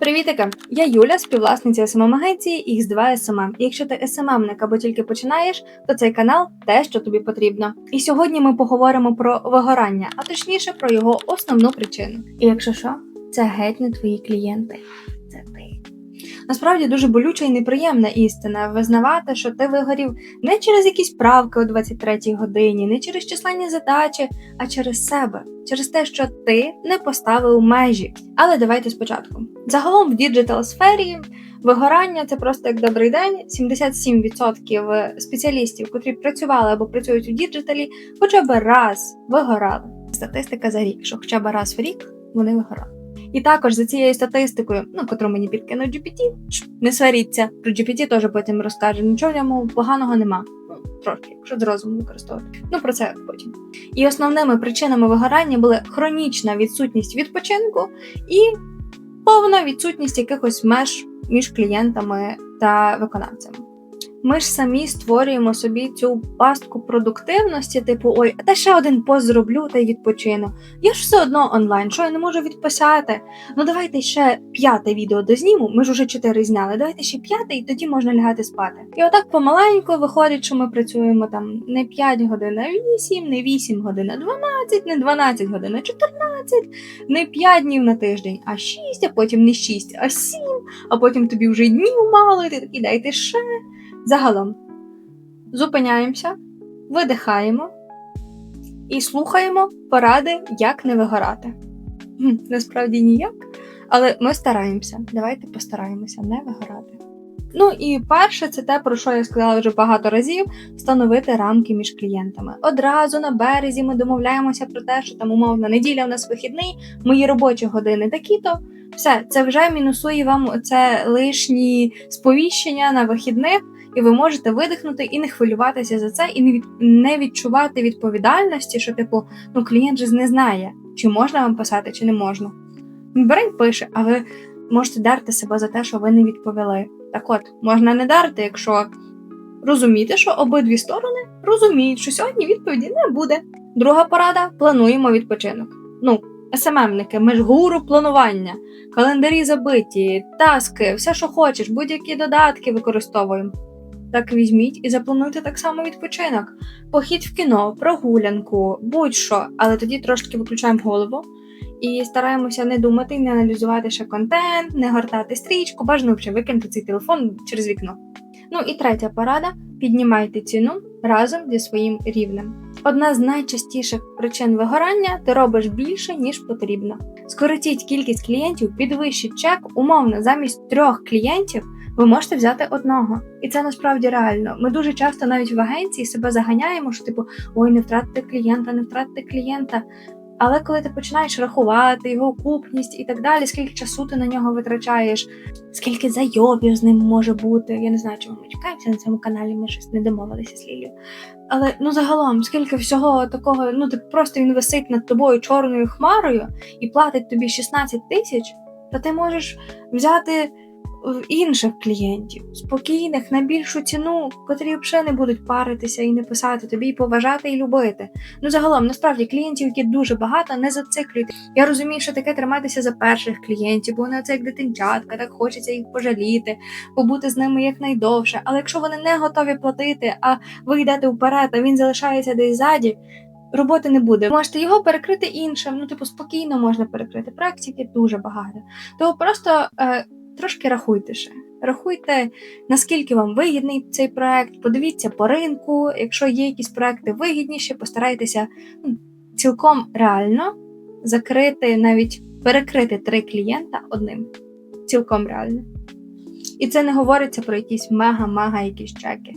Привітики! Я Юля, співвласниця smm агенції X2 SMM. І якщо ти SMM-ник або тільки починаєш, то цей канал те, що тобі потрібно. І сьогодні ми поговоримо про вигорання, а точніше про його основну причину. І якщо що, це геть не твої клієнти, це ти. Насправді дуже болюча і неприємна істина визнавати, що ти вигорів не через якісь правки о 23-й годині, не через численні задачі, а через себе, через те, що ти не поставив межі. Але давайте спочатку. Загалом в діджитал сфері вигорання це просто як добрий день. 77% спеціалістів, котрі працювали або працюють у діджиталі, хоча б раз вигорали. Статистика за рік, що хоча б раз в рік вони вигорали. І також за цією статистикою, ну котру мені підкинув GPT, не сваріться. Про GPT теж потім розкаже. Нічого в ньому поганого нема. Ну, трошки, якщо з розуму використовувати. Ну про це потім. І основними причинами вигорання були хронічна відсутність відпочинку і повна відсутність якихось меж між клієнтами та виконавцями. Ми ж самі створюємо собі цю пастку продуктивності, типу, ой, та ще один пост зроблю та й відпочину. Я ж все одно онлайн, що я не можу відписати. Ну давайте ще п'яте відео дозніму, ми ж уже чотири зняли. Давайте ще п'яте, і тоді можна лягати спати. І отак помаленьку виходить, що ми працюємо там не 5 годин, а 8, не 8 годин, а 12, не 12 годин, а 14, не 5 днів на тиждень, а 6, а потім не 6, а 7, а потім тобі вже днів мало, і ти такий дайте ще. Загалом зупиняємося, видихаємо і слухаємо поради, як не вигорати. Насправді ніяк, але ми стараємося. Давайте постараємося не вигорати. Ну і перше, це те, про що я сказала вже багато разів: встановити рамки між клієнтами. Одразу на березі ми домовляємося про те, що там умовна неділя у нас вихідний, мої робочі години такі-то. Все, це вже мінусує вам це лишні сповіщення на вихідних і ви можете видихнути і не хвилюватися за це, і не від не відчувати відповідальності, що типу ну клієнт же не знає, чи можна вам писати, чи не можна. Берень пише, а ви можете дарти себе за те, що ви не відповіли. Так от, можна не дарти, якщо розуміти, що обидві сторони розуміють, що сьогодні відповіді не буде. Друга порада плануємо відпочинок. Ну, СММники, ми ж гуру планування, календарі забиті, таски, все, що хочеш, будь-які додатки використовуємо. Так візьміть і заплануйте так само відпочинок. Похід в кіно, прогулянку, будь-що, але тоді трошки виключаємо голову і стараємося не думати не аналізувати ще контент, не гортати стрічку, бажано взагалі викинути цей телефон через вікно. Ну і третя порада: піднімайте ціну разом зі своїм рівнем. Одна з найчастіших причин вигорання ти робиш більше, ніж потрібно. Скоротіть кількість клієнтів, підвищіть чек, умовно, замість трьох клієнтів ви можете взяти одного. І це насправді реально. Ми дуже часто навіть в агенції себе заганяємо, що типу ой, не втратити клієнта, не втратити клієнта. Але коли ти починаєш рахувати його окупність і так далі, скільки часу ти на нього витрачаєш, скільки зайобів з ним може бути. Я не знаю, чому ми чекаємося на цьому каналі, ми щось не домовилися з Лілією. Але ну загалом, скільки всього такого, ну ти просто він висить над тобою чорною хмарою і платить тобі 16 тисяч, то ти можеш взяти в інших клієнтів, спокійних на більшу ціну, котрі взагалі не будуть паритися і не писати тобі, і поважати і любити. Ну загалом, насправді, клієнтів, які дуже багато, не зациклюйте. Я розумію, що таке триматися за перших клієнтів, бо вони оце як дитинчатка, так хочеться їх пожаліти, побути з ними якнайдовше. Але якщо вони не готові платити, а ви йдете вперед, а він залишається десь ззаді, Роботи не буде. Можете його перекрити іншим. Ну, типу, спокійно можна перекрити. Є дуже багато. Тому просто е, трошки рахуйте ще. Рахуйте, наскільки вам вигідний цей проект, подивіться по ринку. Якщо є якісь проекти вигідніші, постарайтеся ну, цілком реально закрити, навіть перекрити три клієнта одним. Цілком реально. І це не говориться про якісь мега-мега якісь чеки.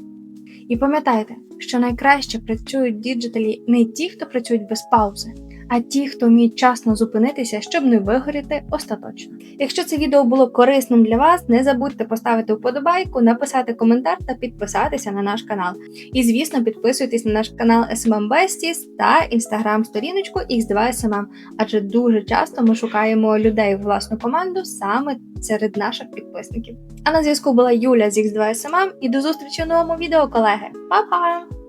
І пам'ятайте, що найкраще працюють в діджиталі не ті, хто працюють без паузи, а ті, хто вміють часно зупинитися, щоб не вигоріти остаточно. Якщо це відео було корисним для вас, не забудьте поставити вподобайку, написати коментар та підписатися на наш канал. І, звісно, підписуйтесь на наш канал SMM Besties та інстаграм-сторіночку X2SMM, адже дуже часто ми шукаємо людей в власну команду саме серед наших підписників. А на зв'язку була Юля з X2SMM і до зустрічі в новому відео, колеги. Па-па!